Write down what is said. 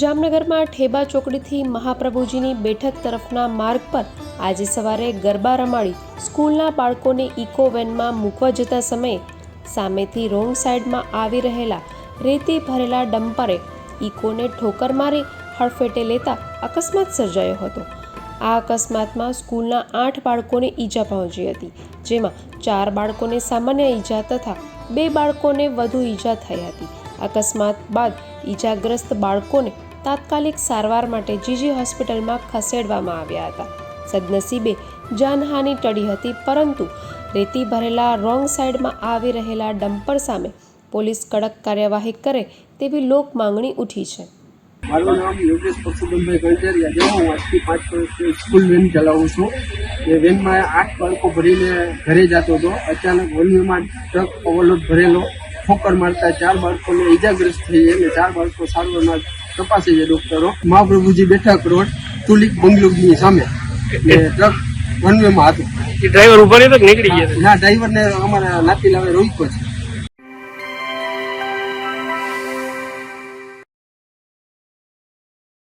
જામનગરમાં ઠેબા ચોકડીથી મહાપ્રભુજીની બેઠક તરફના માર્ગ પર આજે સવારે ગરબા રમાડી સ્કૂલના બાળકોને ઇકો વેનમાં મૂકવા જતા સમયે સામેથી રોંગ સાઈડમાં આવી રહેલા રેતી ભરેલા ડમ્પરે ઇકોને ઠોકર મારી હડફેટે લેતા અકસ્માત સર્જાયો હતો. આ અકસ્માતમાં સ્કૂલના આઠ બાળકોને ઈજા પહોંચી હતી, જેમાં ચાર બાળકોને સામાન્ય ઈજા તથા બે બાળકોને વધુ ઈજા થઈ હતી. અકસ્માત બાદ ઈજાગ્રસ્ત બાળકોને તાત્કાલિક સારવાર માટે જીજી હોસ્પિટલમાં ખસેડવામાં આવ્યા હતા. સદનસીબે જાનહાનિ ટળી હતી, પરંતુ રેતી ભરેલા રોંગ સાઈડમાં આવી રહેલા ડમ્પર સામે પોલીસ કડક કાર્યવાહી કરે તેવી લોક માંગણી ઉઠી છે. મારું નામ યોગેશ પરશુરામભાઈ ગણતરિયા જે હું આજથી પાંચ વર્ષથી સ્કૂલ વેન ચલાવું છું. એ વેનમાં આઠ બાળકો ભરીને ઘરે જતો હતો. અચાનક વન્યમાં ટ્રક ઓવરલોડ ભરેલો. ઠોકર મારતા ચાર બાળકોને ઈજાગ્રસ્ત થઈ અને ચાર બાળકો સારવારમાં તપાસે છે ડોક્ટરો. મહાપ્રભુજી બેઠક રોડ તુલિક બંગલુની સામે. ને ટ્રક વનવેમાં હતું. એ ડ્રાઈવર ઊભા કે નીકળી ગયા ના ડ્રાઈવરને અમારા નાતી લાવે રોક્યો છે.